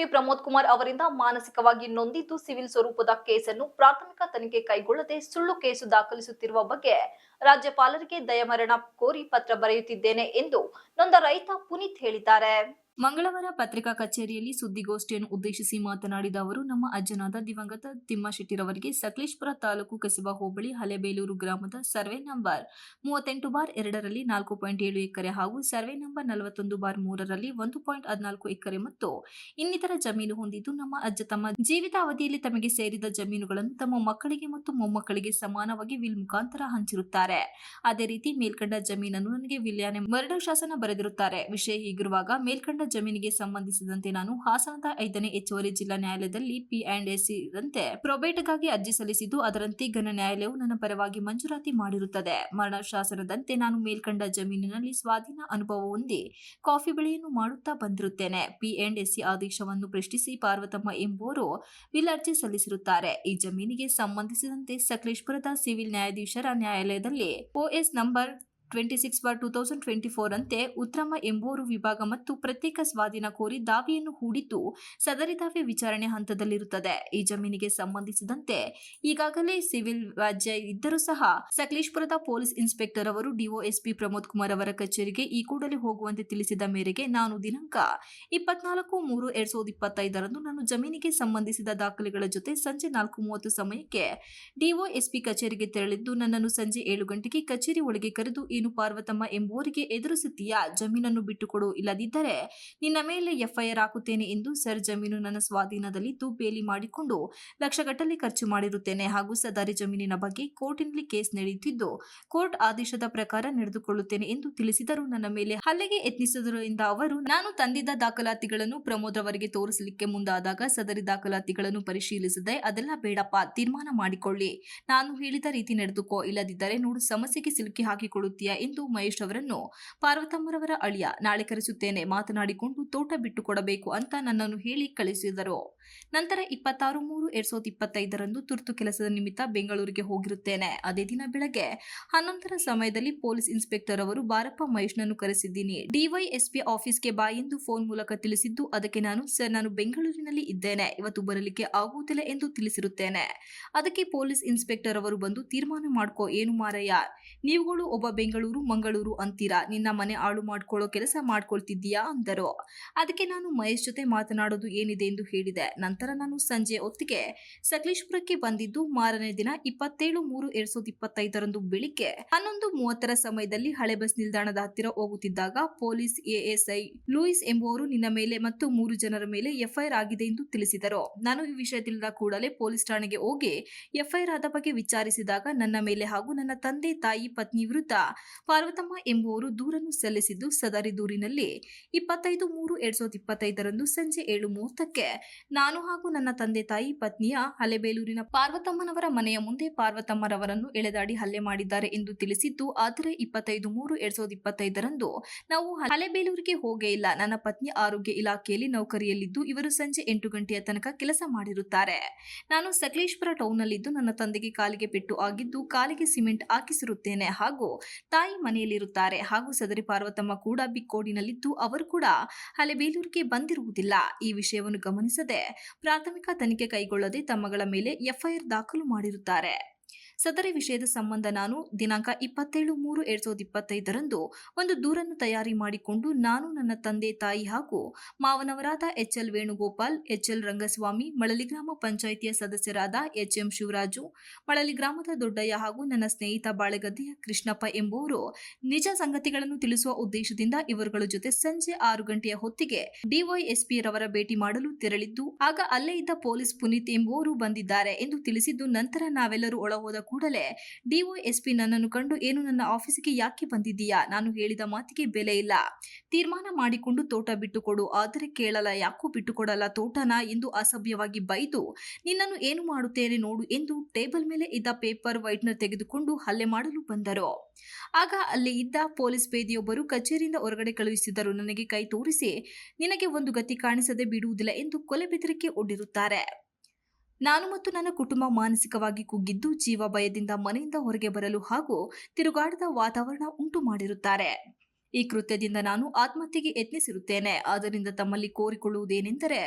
DYSP Pramod Kumar ಅವರಿಂದ ಮಾನಸಿಕವಾಗಿ ನೊಂದಿದ್ದು civil ಸ್ವರೂಪದ ಕೇಸನ್ನು ಪ್ರಾಥಮಿಕ ತನಿಖೆ ಕೈಗೊಳ್ಳದೆ ಸುಳ್ಳು ಕೇಸು ದಾಖಲಿಸುತ್ತಿರುವ ಬಗ್ಗೆ ರಾಜ್ಯಪಾಲರಿಗೆ ದಯಮರಣ ಕೋರಿ ಪತ್ರ ಬರೆಯುತ್ತಿದ್ದೇನೆ ಎಂದು ನೊಂದ ರೈತ ಪುನೀತ್ ಹೇಳಿದ್ದಾರೆ. ಮಂಗಳವಾರ ಪತ್ರಿಕಾ ಕಚೇರಿಯಲ್ಲಿ ಸುದ್ದಿಗೋಷ್ಠಿಯನ್ನು ಉದ್ದೇಶಿಸಿ ಮಾತನಾಡಿದ ಅವರು, ನಮ್ಮ ಅಜ್ಜನಾದ ದಿವಂಗತ ತಿಮ್ಮಶೆಟ್ಟಿರವರಿಗೆ ಸಕಲೇಶ್ಪುರ ತಾಲೂಕು ಕಸಬಾ ಹೋಬಳಿ ಹಲೆಬೇಲೂರು ಗ್ರಾಮದ ಸರ್ವೆ ನಂಬರ್ ಮೂವತ್ತೆಂಟು ಬಾರ್ ಎರಡರಲ್ಲಿ ನಾಲ್ಕು ಪಾಯಿಂಟ್ ಏಳು ಎಕರೆ ಹಾಗೂ ಸರ್ವೆ ನಂಬರ್ ನಲವತ್ತೊಂದು ಬಾರ್ ಮೂರರಲ್ಲಿ ಒಂದು ಪಾಯಿಂಟ್ ಹದಿನಾಲ್ಕು ಎಕರೆ ಮತ್ತು ಇನ್ನಿತರ ಜಮೀನು ಹೊಂದಿದ್ದು, ನಮ್ಮ ಅಜ್ಜ ತಮ್ಮ ಜೀವಿತಾವಧಿಯಲ್ಲಿ ತಮಗೆ ಸೇರಿದ ಜಮೀನುಗಳನ್ನು ತಮ್ಮ ಮಕ್ಕಳಿಗೆ ಮತ್ತು ಮೊಮ್ಮಕ್ಕಳಿಗೆ ಸಮಾನವಾಗಿ ವಿಲ್ ಮುಖಾಂತರ ಹಂಚಿರುತ್ತಾರೆ. ಅದೇ ರೀತಿ ಮೇಲ್ಕಂಡ ಜಮೀನನ್ನು ನನಗೆ ವಿಲ್ಯಾನೆ ಮರಡು ಶಾಸನ ಬರೆದಿರುತ್ತಾರೆ. ವಿಷಯ ಹೀಗಿರುವಾಗ, ಮೇಲ್ಕಂಡ ಜಮೀನಿಗೆ ಸಂಬಂಧಿಸಿದಂತೆ ನಾನು ಹಾಸನದ ಐದನೇ ಹೆಚ್ಚುವರಿ ಜಿಲ್ಲಾ ನ್ಯಾಯಾಲಯದಲ್ಲಿ ಪಿ ಅಂಡ್ ಎಸ್ ಸೇರಿದಂತೆ ಪ್ರೊಬೇಟ್ಗಾಗಿ ಅರ್ಜಿ ಸಲ್ಲಿಸಿದ್ದು, ಅದರಂತೆ ಘನ ನ್ಯಾಯಾಲಯವು ನನ್ನ ಪರವಾಗಿ ಮಂಜೂರಾತಿ ಮಾಡಿರುತ್ತದೆ. ಮರಣ ಶಾಸನದಂತೆ ನಾನು ಮೇಲ್ಕಂಡ ಜಮೀನಿನಲ್ಲಿ ಸ್ವಾಧೀನ ಅನುಭವ ಹೊಂದಿ ಕಾಫಿ ಬೆಳೆಯನ್ನು ಮಾಡುತ್ತಾ ಬಂದಿರುತ್ತೇನೆ. ಪಿ ಅಂಡ್ ಎಸ್ಸಿ ಆದೇಶವನ್ನು ಪ್ರಶ್ನಿಸಿ ಪಾರ್ವತಮ್ಮ ಎಂಬುವರು ವಿಲ್ ಅರ್ಜಿ ಸಲ್ಲಿಸಿರುತ್ತಾರೆ. ಈ ಜಮೀನಿಗೆ ಸಂಬಂಧಿಸಿದಂತೆ ಸಕಲೇಶ್ಪುರದ ಸಿವಿಲ್ ನ್ಯಾಯಾಧೀಶರ ನ್ಯಾಯಾಲಯದಲ್ಲಿ OS number twenty six bar two thousand twenty four ಅಂತೆ ಉತ್ತಮ ಎಂಬುವರು ವಿಭಾಗ ಮತ್ತು ಪ್ರತ್ಯೇಕ ಸ್ವಾಧೀನ ಕೋರಿ ದಾವೆಯನ್ನು ಹೂಡಿದ್ದು ಸದರಿ ದಾವೆ ವಿಚಾರಣೆ ಹಂತದಲ್ಲಿರುತ್ತದೆ. ಈ ಜಮೀನಿಗೆ ಸಂಬಂಧಿಸಿದಂತೆ ಈಗಾಗಲೇ ಸಿವಿಲ್ ವ್ಯಾಜ್ಯ ಇದ್ದರೂ ಸಹ ಸಕಲೇಶ್ಪುರದ ಪೊಲೀಸ್ ಇನ್ಸ್ಪೆಕ್ಟರ್ ಅವರು ಡಿಒಎಸ್ಪಿ ಪ್ರಮೋದ್ ಕುಮಾರ್ ಅವರ ಕಚೇರಿಗೆ ಈ ಕೂಡಲೇ ಹೋಗುವಂತೆ ತಿಳಿಸಿದ ಮೇರೆಗೆ ನಾನು ದಿನಾಂಕ ಇಪ್ಪತ್ನಾಲ್ಕು ಮೂರು ಎರಡ್ ಸಾವಿರದ ಇಪ್ಪತ್ತೈದರಂದು ನಾನು ಜಮೀನಿಗೆ ಸಂಬಂಧಿಸಿದ ದಾಖಲೆಗಳ ಜೊತೆ ಸಂಜೆ ನಾಲ್ಕು ಮೂವತ್ತು ಸಮಯಕ್ಕೆ ಡಿಒಎಸ್ಪಿ ಕಚೇರಿಗೆ ತೆರಳಿದ್ದು ನನ್ನನ್ನು ಸಂಜೆ ಏಳು ಗಂಟೆಗೆ ಕಚೇರಿ ಒಳಗೆ ಕರೆದು ಏನು ಪಾರ್ವತಮ್ಮ ಎಂಬುವರಿಗೆ ಎದುರಿಸುತ್ತೀಯಾ? ಜಮೀನನ್ನು ಬಿಟ್ಟುಕೊಡು. ಇಲ್ಲದಿದ್ದರೆ ನಿನ್ನ ಮೇಲೆ ಎಫ್ಐಆರ್ ಹಾಕುತ್ತೇನೆ ಎಂದು ಸರ್ ಜಮೀನು ನನ್ನ ಸ್ವಾಧೀನದಲ್ಲಿ ಬೇಲಿ ಮಾಡಿಕೊಂಡು ಲಕ್ಷಗಟ್ಟಲೆ ಖರ್ಚು ಮಾಡಿರುತ್ತೇನೆ. ಹಾಗೂ ಸದಾರಿ ಜಮೀನಿನ ಬಗ್ಗೆ ಕೋರ್ಟಿನಲ್ಲಿ ಕೇಸ್ ನಡೆಯುತ್ತಿದ್ದು ಕೋರ್ಟ್ ಆದೇಶದ ಪ್ರಕಾರ ನಡೆದುಕೊಳ್ಳುತ್ತೇನೆ ಎಂದು ತಿಳಿಸಿದರು. ನನ್ನ ಮೇಲೆ ಹಲ್ಲೆಗೆ ಯತ್ನಿಸಿದ್ದರಿಂದ ಅವರು, ನಾನು ತಂದಿದ್ದ ದಾಖಲಾತಿಗಳನ್ನು ಪ್ರಮೋದ್ ಅವರಿಗೆ ತೋರಿಸಲಿಕ್ಕೆ ಮುಂದಾದಾಗ ಸದರಿ ದಾಖಲಾತಿಗಳನ್ನು ಪರಿಶೀಲಿಸದೆ ಅದೆಲ್ಲ ಬೇಡಪ್ಪ, ತೀರ್ಮಾನ ಮಾಡಿಕೊಳ್ಳಿ. ನಾನು ಹೇಳಿದ ರೀತಿ ನಡೆದುಕೋ. ಇಲ್ಲದಿದ್ದರೆ ನೋಡು, ಸಮಸ್ಯೆಗೆ ಸಿಲುಕಿ ಹಾಕಿಕೊಳ್ಳುತ್ತೀಯಾ? ಎಂದು ಮಹೇಶ್ ಅವರನ್ನು. ಪಾರ್ವತಮ್ಮರವರ ಅಳಿಯ, ನಾಳೆ ಕರೆಸುತ್ತೇನೆ, ಮಾತನಾಡಿಕೊಂಡು ತೋಟ ಬಿಟ್ಟು ಕೊಡಬೇಕು ಅಂತ ನನ್ನನ್ನು ಹೇಳಿ ಕಳಿಸಿದರು. ನಂತರ ಇಪ್ಪತ್ತಾರು ಮೂರು, ಎರಡ್ ಸಾವಿರದ ಇಪ್ಪತ್ತೈದರಂದು ತುರ್ತು ಕೆಲಸದ ನಿಮಿತ್ತ ಬೆಂಗಳೂರಿಗೆ ಹೋಗಿರುತ್ತೇನೆ. ಅದೇ ದಿನ ಬೆಳಗ್ಗೆ ಹನ್ನೊಂದರ ಸಮಯದಲ್ಲಿ ಪೊಲೀಸ್ ಇನ್ಸ್ಪೆಕ್ಟರ್ ಅವರು ಬಾರಪ್ಪ ಮಹೇಶ್ನನ್ನು ಕರೆಸಿದ್ದೀನಿ. ಡಿವೈಎಸ್ಪಿ ಆಫೀಸ್ಗೆ ಬಾ ಎಂದು ಫೋನ್ ಮೂಲಕ ತಿಳಿಸಿದ್ದು ಅದಕ್ಕೆ ನಾನು, ಸರ್, ನಾನು ಬೆಂಗಳೂರಿನಲ್ಲಿ ಇದ್ದೇನೆ. ಇವತ್ತು ಬರಲಿಕ್ಕೆ ಆಗುವುದಿಲ್ಲ ಎಂದು ತಿಳಿಸಿರುತ್ತೇನೆ. ಅದಕ್ಕೆ ಪೊಲೀಸ್ ಇನ್ಸ್ಪೆಕ್ಟರ್ ಅವರು ಬಂದು ತೀರ್ಮಾನ ಮಾಡ್ಕೋ, ಏನು ಮಾರಯ್ಯ? ನೀವುಗಳು ಒಬ್ಬ ಬೆಂಗಳೂರು ಮಂಗಳೂರು ಅಂತೀರಾ? ನಿನ್ನ ಮನೆ ಹಾಳು ಮಾಡ್ಕೊಳ್ಳೋ ಕೆಲಸ ಮಾಡ್ಕೊಳ್ತಿದ್ದೀಯಾ? ಅಂದರು. ಅದಕ್ಕೆ ನಾನು ಮಹೇಶ್ ಜೊತೆ ಮಾತನಾಡೋದು ಏನಿದೆ ಎಂದು ಹೇಳಿದೆ. ನಂತರ ನಾನು ಸಂಜೆ ಹೊತ್ತಿಗೆ ಸಕಲೇಶ್ಪುರಕ್ಕೆ ಬಂದಿದ್ದು ಮಾರನೇ ದಿನ ಇಪ್ಪತ್ತೇಳು ಮೂರು ಎರಡ್ ಸಾವಿರದ ಇಪ್ಪತ್ತೈದರಂದು ಬೆಳಿಗ್ಗೆ ಹನ್ನೊಂದು ಮೂವತ್ತರ ಸಮಯದಲ್ಲಿ ಹಳೆ ಬಸ್ ನಿಲ್ದಾಣದ ಹತ್ತಿರ ಹೋಗುತ್ತಿದ್ದಾಗ ಪೊಲೀಸ್ ಎಎಸ್ಐ ಲೂಯಿಸ್ ಎಂಬುವರು ನಿನ್ನ ಮೇಲೆ ಮತ್ತು ಮೂರು ಜನರ ಮೇಲೆ ಎಫ್ಐಆರ್ ಆಗಿದೆ ಎಂದು ತಿಳಿಸಿದರು. ನಾನು ಈ ವಿಷಯ ತಿಳಿದ ಕೂಡಲೇ ಪೊಲೀಸ್ ಠಾಣೆಗೆ ಹೋಗಿ ಎಫ್ಐಆರ್ ಆದ ಬಗ್ಗೆ ವಿಚಾರಿಸಿದಾಗ ನನ್ನ ಮೇಲೆ ಹಾಗೂ ನನ್ನ ತಂದೆ, ತಾಯಿ, ಪತ್ನಿ ವಿರುದ್ಧ ಪಾರ್ವತಮ್ಮ ಎಂಬುವರು ದೂರನ್ನು ಸಲ್ಲಿಸಿದ್ದು ಸದರಿ ದೂರಿನಲ್ಲಿ ಇಪ್ಪತ್ತೈದು ಮೂರು ಎರಡ್ ಸಾವಿರದ ಇಪ್ಪತ್ತೈದರಂದು ಸಂಜೆ ಏಳು ಮೂವತ್ತಕ್ಕೆ. ನಾನು ಹಾಗೂ ನನ್ನ ತಂದೆ ತಾಯಿ, ಪತ್ನಿಯ ಹಲೆಬೇಲೂರಿನ ಪಾರ್ವತಮ್ಮನವರ ಮನೆಯ ಮುಂದೆ ಪಾರ್ವತಮ್ಮರವರನ್ನು ಎಳೆದಾಡಿ ಹಲ್ಲೆ ಮಾಡಿದ್ದಾರೆ ಎಂದು ತಿಳಿಸಿದ್ದು, ಆದರೆ ಇಪ್ಪತ್ತೈದು ಮೂರು ಎರಡ್ ಸಾವಿರದ ಇಪ್ಪತ್ತೈದರಂದು ನಾವು ಹಲೆಬೇಲೂರಿಗೆ ಹೋಗೇ ಇಲ್ಲ. ನನ್ನ ಪತ್ನಿ ಆರೋಗ್ಯ ಇಲಾಖೆಯಲ್ಲಿ ನೌಕರಿಯಲ್ಲಿದ್ದು, ಇವರು ಸಂಜೆ ಎಂಟು ಗಂಟೆಯ ತನಕ ಕೆಲಸ ಮಾಡಿರುತ್ತಾರೆ. ನಾನು ಸಕಲೇಶ್ವರ ಟೌನ್ನಲ್ಲಿದ್ದು ನನ್ನ ತಂದೆಗೆ ಕಾಲಿಗೆ ಪೆಟ್ಟು ಆಗಿದ್ದು, ಕಾಲಿಗೆ ಸಿಮೆಂಟ್ ಹಾಕಿಸಿರುತ್ತೇನೆ ಹಾಗೂ ತಾಯಿ ಮನೆಯಲ್ಲಿರುತ್ತಾರೆ. ಹಾಗೂ ಸದರಿ ಪಾರ್ವತಮ್ಮ ಕೂಡ ಬಿಕ್ಕೋಡಿನಲ್ಲಿದ್ದು ಅವರು ಕೂಡ ಹಲೆಬೇಲೂರಿಗೆ ಬಂದಿರುವುದಿಲ್ಲ. ಈ ವಿಷಯವನ್ನು ಗಮನಿಸದೆ ಪ್ರಾಥಮಿಕ ತನಿಖೆ ಕೈಗೊಳ್ಳದೆ ತಮ್ಮಗಳ ಮೇಲೆ ಎಫ್ಐಆರ್ ದಾಖಲು ಮಾಡಿರುತ್ತಾರೆ. ಸದರಿ ವಿಷಯದ ಸಂಬಂಧ ನಾನು ದಿನಾಂಕ ಇಪ್ಪತ್ತೇಳು ಮೂರು ಎರಡ್ ಸಾವಿರದ ಇಪ್ಪತ್ತೈದರಂದು ಒಂದು ದೂರನ್ನು ತಯಾರಿ ಮಾಡಿಕೊಂಡು ನಾನು ನನ್ನ ತಂದೆ, ತಾಯಿ ಹಾಗೂ ಮಾವನವರಾದ ಎಚ್ಎಲ್ ವೇಣುಗೋಪಾಲ್ ಎಚ್ಎಲ್ ರಂಗಸ್ವಾಮಿ, ಮಳಲಿ ಗ್ರಾಮ ಪಂಚಾಯಿತಿಯ ಸದಸ್ಯರಾದ ಎಚ್ಎಂ ಶಿವರಾಜು, ಮಳಲಿ ಗ್ರಾಮದ ದೊಡ್ಡಯ್ಯ ಹಾಗೂ ನನ್ನ ಸ್ನೇಹಿತ ಬಾಳೆಗದ್ದೆಯ ಕೃಷ್ಣಪ್ಪ ಎಂಬುವರು ನಿಜ ಸಂಗತಿಗಳನ್ನು ತಿಳಿಸುವ ಉದ್ದೇಶದಿಂದ ಇವರುಗಳ ಜೊತೆ ಸಂಜೆ ಆರು ಗಂಟೆಯ ಹೊತ್ತಿಗೆ ಡಿವೈಎಸ್ಪಿ ರವರ ಭೇಟಿ ಮಾಡಲು ತೆರಳಿದ್ದು, ಆಗ ಅಲ್ಲೇ ಇದ್ದ ಪೊಲೀಸ್ ಪುನೀತ್ ಎಂಬುವರು ಬಂದಿದ್ದಾರೆ ಎಂದು ತಿಳಿಸಿದ್ದು, ನಂತರ ನಾವೆಲ್ಲರೂ ಒಳಹೋದ ಕೂಡಲೇ ಡಿಒಎಸ್ಪಿ ನನ್ನನ್ನು ಕಂಡು ಏನು ನನ್ನ ಆಫೀಸಿಗೆ ಯಾಕೆ ಬಂದಿದ್ದೀಯಾ? ನಾನು ಹೇಳಿದ ಮಾತಿಗೆ ಬೆಲೆ ಇಲ್ಲ. ತೀರ್ಮಾನ ಮಾಡಿಕೊಂಡು ತೋಟ ಬಿಟ್ಟುಕೊಡು. ಆದರೆ ಕೇಳಲ್ಲ, ಯಾಕೂ ಬಿಟ್ಟುಕೊಡಲ್ಲ ತೋಟನ ಎಂದು ಅಸಭ್ಯವಾಗಿ ಬೈದು, ನಿನ್ನನ್ನು ಏನು ಮಾಡುತ್ತೇನೆ ನೋಡು ಎಂದು ಟೇಬಲ್ ಮೇಲೆ ಇದ್ದ ಪೇಪರ್ ವೈಟ್ನ ತೆಗೆದುಕೊಂಡು ಹಲ್ಲೆ ಮಾಡಲು ಬಂದರು. ಆಗ ಅಲ್ಲಿ ಇದ್ದ ಪೊಲೀಸ್ ಪೇದಿಯೊಬ್ಬರು ಕಚೇರಿಯಿಂದ ಹೊರಗಡೆ ಕಳುಹಿಸಿದರು ನನಗೆ ಕೈ ತೋರಿಸಿ, ನಿನಗೆ ಒಂದು ಗತಿ ಕಾಣಿಸದೆ ಬಿಡುವುದಿಲ್ಲ ಎಂದು ಕೊಲೆ ಬೆದರಿಕೆ ಒಡ್ಡಿರುತ್ತಾರೆ. ನಾನು ಮತ್ತು ನನ್ನ ಕುಟುಂಬ ಮಾನಸಿಕವಾಗಿ ಕುಗ್ಗಿದ್ದು ಜೀವ ಭಯದಿಂದ ಮನೆಯಿಂದ ಹೊರಗೆ ಬರಲು ಹಾಗೂ ತಿರುಗಾಡದ ವಾತಾವರಣ ಉಂಟು ಮಾಡಿರುತ್ತಾರೆ. ಈ ಕೃತ್ಯದಿಂದ ನಾನು ಆತ್ಮಹತ್ಯೆಗೆ ಯತ್ನಿಸಿರುತ್ತೇನೆ. ಆದ್ದರಿಂದ ತಮ್ಮಲ್ಲಿ ಕೋರಿಕೊಳ್ಳುವುದೇನೆಂದರೆ,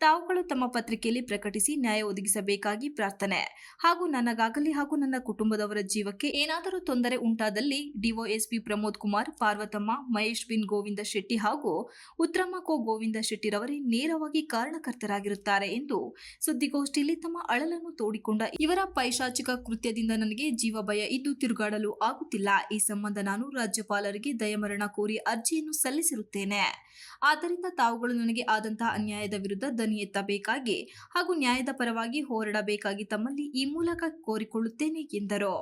ತಾವುಗಳು ತಮ್ಮ ಪತ್ರಿಕೆಯಲ್ಲಿ ಪ್ರಕಟಿಸಿ ನ್ಯಾಯ ಒದಗಿಸಬೇಕಾಗಿ ಪ್ರಾರ್ಥನೆ. ಹಾಗೂ ನನಗಾಗಲಿ ಹಾಗೂ ನನ್ನ ಕುಟುಂಬದವರ ಜೀವಕ್ಕೆ ಏನಾದರೂ ತೊಂದರೆ ಉಂಟಾದಲ್ಲಿ ಡಿಒಎಸ್ಪಿ ಪ್ರಮೋದ್ ಕುಮಾರ್, ಪಾರ್ವತಮ್ಮ, ಮಹೇಶ್ ಬಿನ್ ಗೋವಿಂದ ಶೆಟ್ಟಿ ಹಾಗೂ ಉತ್ತಮ ಕೋ ಗೋವಿಂದ ಶೆಟ್ಟಿರವರೇ ನೇರವಾಗಿ ಕಾರಣಕರ್ತರಾಗಿರುತ್ತಾರೆ ಎಂದು ಸುದ್ದಿಗೋಷ್ಠಿಯಲ್ಲಿ ತಮ್ಮ ಅಳಲನ್ನು ತೋಡಿಕೊಂಡ ಇವರ ಪೈಶಾಚಿಕ ಕೃತ್ಯದಿಂದ ನನಗೆ ಜೀವ ಭಯ ಇದ್ದು ತಿರುಗಾಡಲು ಆಗುತ್ತಿಲ್ಲ. ಈ ಸಂಬಂಧ ನಾನು ರಾಜ್ಯಪಾಲರಿಗೆ ದಯಮರಣ ಕೋರಿ ಅರ್ಜಿಯನ್ನು ಸಲ್ಲಿಸಿರುತ್ತೇನೆ. ಆದ್ದರಿಂದ ತಾವುಗಳು ನನಗೆ ಆದಂತಹ ಅನ್ಯಾಯದ ವಿರುದ್ಧ ದನಿ ಎತ್ತಬೇಕಾಗಿ ಹಾಗೂ ನ್ಯಾಯದ ಪರವಾಗಿ ಹೋರಾಡಬೇಕಾಗಿ ತಮ್ಮಲ್ಲಿ ಈ ಮೂಲಕ ಕೋರಿಕೊಳ್ಳುತ್ತೇನೆ, ಎಂದರು.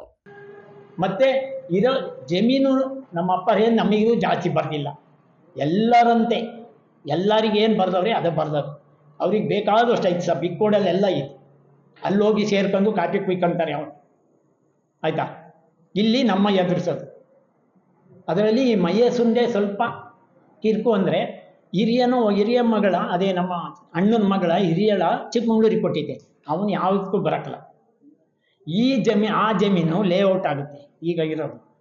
ಮತ್ತೆ ಇರೋ ಜಮೀನು ನಮ್ಮ ಅಪ್ಪ ಏನು ನಮಗೂ ಜಾಸ್ತಿ ಬರಲಿಲ್ಲ ಎಲ್ಲರಂತೆ, ಎಲ್ಲರಿಗೆ ಏನು ಬರ್ದವ್ರೆ ಅದೇ ಬರ್ದವ್ರು ಅವ್ರಿಗೆ ಬೇಕಾದಷ್ಟು ಐತೆ ಸರ್ ಬಿಕ್ಕೋಡಲ್ಲಿ ಎಲ್ಲ ಇದೆ ಅಲ್ಲಿ ಹೋಗಿ ಸೇರ್ಕೊಂಡು ಕಾಪಿ ಕುಯ್ಕೊಂತಾರೆ ಅವನು ಆಯಿತಾ? ಇಲ್ಲಿ ನಮ್ಮ ಎದುರಿಸೋದು. ಅದರಲ್ಲಿ ಈ ಸುಂದೆ ಸ್ವಲ್ಪ ಕಿರ್ಕು ಅಂದರೆ ಹಿರಿಯನೋ, ಹಿರಿಯ ಮಗಳ, ಅದೇ ನಮ್ಮ ಅಣ್ಣನ ಮಗಳ ಹಿರಿಯಳ ಚಿಕ್ಕಮಂಗ್ಳೂರಿಗೆ ಕೊಟ್ಟಿದ್ದೆ. ಅವನು ಯಾವುದಕ್ಕೂ ಬರಕಲ್ಲ. ಈ ಜಮೀ, ಆ ಜಮೀನು ಲೇಔಟ್ ಆಗುತ್ತೆ. ಈಗ ಇರೋದು.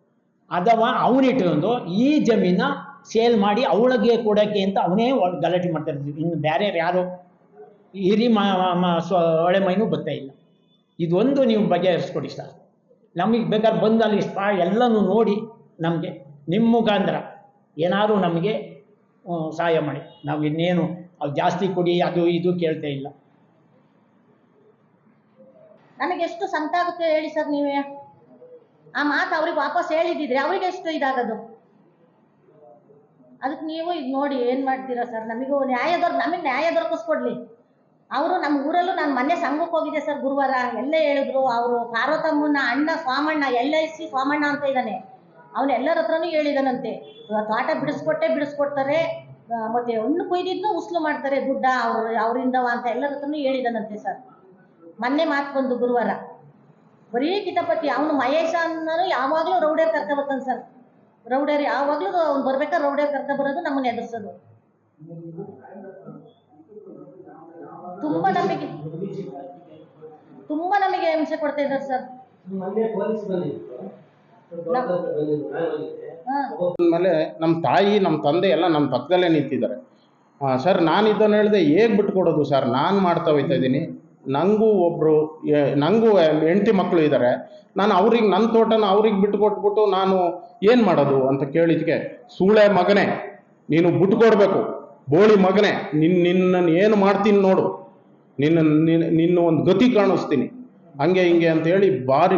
ಅಥವಾ ಅವನಿಟ್ಕೊಂಡು ಈ ಜಮೀನ ಸೇಲ್ ಮಾಡಿ ಅವಳಿಗೆ ಕೊಡೋಕ್ಕೆ ಅಂತ ಅವನೇ ಗಲಾಟೆ ಮಾಡ್ತಾ ಇನ್ನು ಬೇರೆ ಯಾರು ಹಿರಿ ಮ ಒಳೆ ಮೈನೂ ಬರ್ತಾ ಇಲ್ಲ. ಇದೊಂದು ನೀವು ಬಗೆಹರಿಸ್ಕೊಡಿ ಸರ್. ನಮಗೆ ಬೇಕಾದ್ರೆ ಬಂದಲ್ಲಿ ಸ್ಪಾ ಎಲ್ಲನೂ ನೋಡಿ ನಮಗೆ ನಿಮ್ಮ ಮುಖಾಂತರ ಏನಾದರೂ ನಮಗೆ ಸಹಾಯ ಮಾಡಿ. ನಾವು ಇನ್ನೇನು ಅದು ಜಾಸ್ತಿ ಕೊಡಿ, ಅದು ಇದು ಕೇಳ್ತಾ ಇಲ್ಲ. ನನಗೆ ಎಷ್ಟು ಸಂತ ಆಗುತ್ತೆ ಹೇಳಿ ಸರ್ ನೀವೇ. ಆ ಮಾತು ಅವ್ರಿಗೆ ವಾಪಸ್ ಹೇಳಿದಿದ್ರೆ ಅವ್ರಿಗೆ ಎಷ್ಟು ಇದಾಗದು? ಅದಕ್ಕೆ ನೀವು ಇದು ನೋಡಿ ಏನು ಮಾಡ್ತೀರಾ ಸರ್? ನಮಗೂ ನ್ಯಾಯ ದೊರ, ನಮಗೆ ನ್ಯಾಯ ದೊರಕಿಸ್ಕೊಡ್ಲಿ. ಅವರು ನಮ್ಮ ಊರಲ್ಲೂ ನಾನು ಮೊನ್ನೆ ಸಂಘಕ್ಕೆ ಹೋಗಿದ್ದೆ ಸರ್ ಗುರುವಾರ. ಎಲ್ಲೇ ಹೇಳಿದ್ರು, ಅವರು ಪಾರ್ವತಮ್ಮನ ಅಣ್ಣ Swamanna, L I C Swamanna ಅಂತ ಇದ್ದಾನೆ. ಅವನು ಎಲ್ಲರ ಹತ್ರನೂ ಹೇಳಿದಾನಂತೆ. ತೋಟ ಬಿಡಿಸ್ಕೊಟ್ಟೆ ಬಿಡಿಸ್ಕೊಡ್ತಾರೆ. ಮತ್ತೆ ಹಣ್ಣು ಕೊಯ್ದಿದ್ನು ಉಸ್ಲು ಮಾಡ್ತಾರೆ ದುಡ್ಡ ಅವ್ರು, ಅವರಿಂದವ ಅಂತ ಎಲ್ಲರ ಹತ್ರನೂ ಹೇಳಿದನಂತೆ ಸರ್. ಮೊನ್ನೆ ಮಾತು ಬಂದು ಗುರುವಾರ. ಬರೀ ಕಿತಾಪತಿ, ಅವನು ಮಹೇಶ ಅನ್ನೋನು ಯಾವಾಗಲೂ ರೌಡೇರ್ ಕರ್ಕ ಬರ್ತಾನೆ ಸರ್. ರೌಡೇರ್ ಯಾವಾಗಲೂ ಅವ್ನು ಬರ್ಬೇಕಾದ್ರೆ ರೌಡೇರ್ ಕರ್ಕ ಬರೋದು ನಮ್ಮನ್ನ ಎದುರಿಸೋದು. ತುಂಬಾ ನಮಗೆ ತುಂಬಾ ನಮಗೆ ಹಿಂಸೆ ಕೊಡ್ತಾ ಇದ್ದಾರೆ ಸರ್. ಆಮೇಲೆ ನಮ್ಮ ತಾಯಿ ನಮ್ಮ ತಂದೆ ಎಲ್ಲ ನಮ್ಮ ಪಕ್ಕದಲ್ಲೇ ನಿಂತಿದ್ದಾರೆ. ಸರ್ ನಾನು ಇದನ್ನು ಹೇಳಿದೆ ಹೇಗೆ ಬಿಟ್ಕೊಡೋದು ಸರ್? ನಾನು ಮಾಡ್ತಾ ಹೋಯ್ತಾ ಇದ್ದೀನಿ. ನನಗೂ ಒಬ್ಬರು ನನಗೂ ಹೆಂಡತಿ ಮಕ್ಕಳು ಇದ್ದಾರೆ. ನಾನು ಅವ್ರಿಗೆ ನನ್ನ ತೋಟನ ಅವ್ರಿಗೆ ಬಿಟ್ಕೊಟ್ಬಿಟ್ಟು ನಾನು ಏನು ಮಾಡೋದು ಅಂತ ಕೇಳಿದ್ಕೆ ಸೂಳೆ ಮಗನೇ ನೀನು ಬಿಟ್ಕೊಡ್ಬೇಕು. ಬೋಳಿ ಮಗನೇ ನಿನ್ನ ನಿನ್ನನ್ನು ಏನು ಮಾಡ್ತೀನಿ ನೋಡು. ನಿನ್ನ ನಿನ್ನ ನಿನ್ನ ಒಂದು ಗತಿ ಕಾಣಿಸ್ತೀನಿ. ಹಂಗೆ ಹಿಂಗೆ ಅಂತೇಳಿ ಭಾರಿ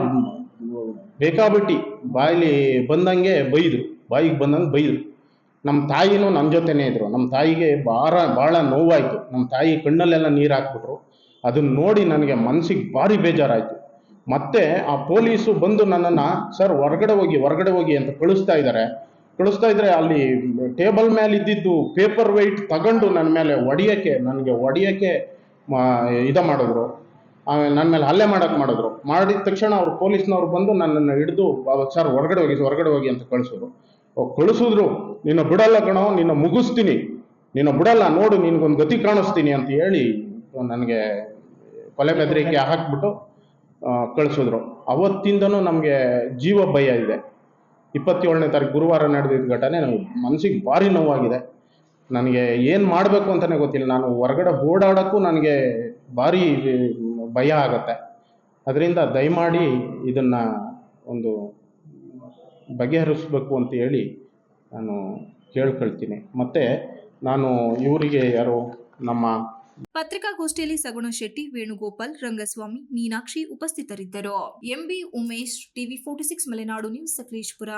ಬೇಕಾಬಿಟ್ಟಿ, ಬಾಯಲ್ಲಿ ಬಂದಂಗೆ ಬೈದರು ಬಾಯಿಗೆ ಬಂದಂಗೆ ಬೈದರು ನಮ್ಮ ತಾಯಿನೂ ನಮ್ಮ ಜೊತೆನೇ ಇದ್ದರು ನಮ್ಮ ತಾಯಿಗೆ ಭಾಳ ಭಾಳ ನೋವಾಯಿತು. ನಮ್ಮ ತಾಯಿ ಕಣ್ಣಲ್ಲೆಲ್ಲ ನೀರು ಹಾಕ್ಬಿಟ್ರು. ಅದನ್ನ ನೋಡಿ ನನಗೆ ಮನಸ್ಸಿಗೆ ಭಾರಿ ಬೇಜಾರಾಯಿತು. ಮತ್ತೆ ಆ ಪೊಲೀಸು ಬಂದು ನನ್ನನ್ನು, ಸರ್, ಹೊರಗಡೆ ಹೋಗಿ ಹೊರಗಡೆ ಹೋಗಿ ಅಂತ ಕಳಿಸ್ತಾ ಇದ್ದಾರೆ ಕಳಿಸ್ತಾ ಇದ್ರೆ ಅಲ್ಲಿ ಟೇಬಲ್ ಮೇಲೆ ಇದ್ದಿದ್ದು ಪೇಪರ್ ವೆಯ್ಟ್ ತಗೊಂಡು ನನ್ನ ಮೇಲೆ ಒಡೆಯೋಕ್ಕೆ, ನನಗೆ ಒಡೆಯೋಕ್ಕೆ ಇದು ಮಾಡಿದ್ರು. ಆಮೇಲೆ ನನ್ನ ಮೇಲೆ ಹಲ್ಲೆ ಮಾಡಕ್ಕೆ ಮಾಡಿದ್ರು. ಮಾಡಿದ ತಕ್ಷಣ ಅವ್ರು ಪೊಲೀಸ್ನವ್ರು ಬಂದು ನನ್ನನ್ನು ಹಿಡಿದು ಸರ್ ಹೊರಗಡೆ ಹೋಗಿ ಹೊರಗಡೆ ಹೋಗಿ ಅಂತ ಕಳಿಸಿದ್ರು. ಕಳಿಸಿದ್ರು. ನಿನ್ನ ಬಿಡಲ್ಲ ಕಣೋ, ನಿನ್ನ ಮುಗಿಸ್ತೀನಿ. ನಿನ್ನ ಬಿಡಲ್ಲ, ನೋಡು, ನಿನಗೊಂದು ಗತಿ ಕಾಣಿಸ್ತೀನಿ ಅಂತ ಹೇಳಿ ನನಗೆ ಕೊಲೆ ಬೆದರಿಕೆ ಹಾಕ್ಬಿಟ್ಟು ಕಳಿಸಿದ್ರು. ಅವತ್ತಿಂದನೂ ನಮಗೆ ಜೀವ ಭಯ ಇದೆ. ಇಪ್ಪತ್ತೇಳನೇ ತಾರೀಕು ಗುರುವಾರ ನಡೆದಿದ್ದ ಘಟನೆ ನನಗೆ ಮನಸ್ಸಿಗೆ ಭಾರಿ ನೋವಾಗಿದೆ. ನನಗೆ ಏನು ಮಾಡಬೇಕು ಅಂತಲೇ ಗೊತ್ತಿಲ್ಲ. ನಾನು ಹೊರಗಡೆ ಓಡಾಡೋಕ್ಕೂ ನನಗೆ ಭಾರಿ ಭಯ ಆಗುತ್ತೆ. ಅದರಿಂದ ದಯಮಾಡಿ ಇದನ್ನು ಒಂದು ಬಗೆಹರಿಸ್ಬೇಕು ಅಂತ ಹೇಳಿ ನಾನು ಕೇಳ್ಕೊಳ್ತೀನಿ. ಮತ್ತು ನಾನು ಇವರಿಗೆ ಯಾರು ನಮ್ಮ ಪತ್ರಿಕಾಗೋಷ್ಠಿಯಲ್ಲಿ ಸಗುಣ ಶೆಟ್ಟಿ, ವೇಣುಗೋಪಾಲ್, ರಂಗಸ್ವಾಮಿ, ಮೀನಾಕ್ಷಿ ಉಪಸ್ಥಿತರಿದ್ದರು. MB Umesh, TV forty six, Malenadu news, Sakleshpur.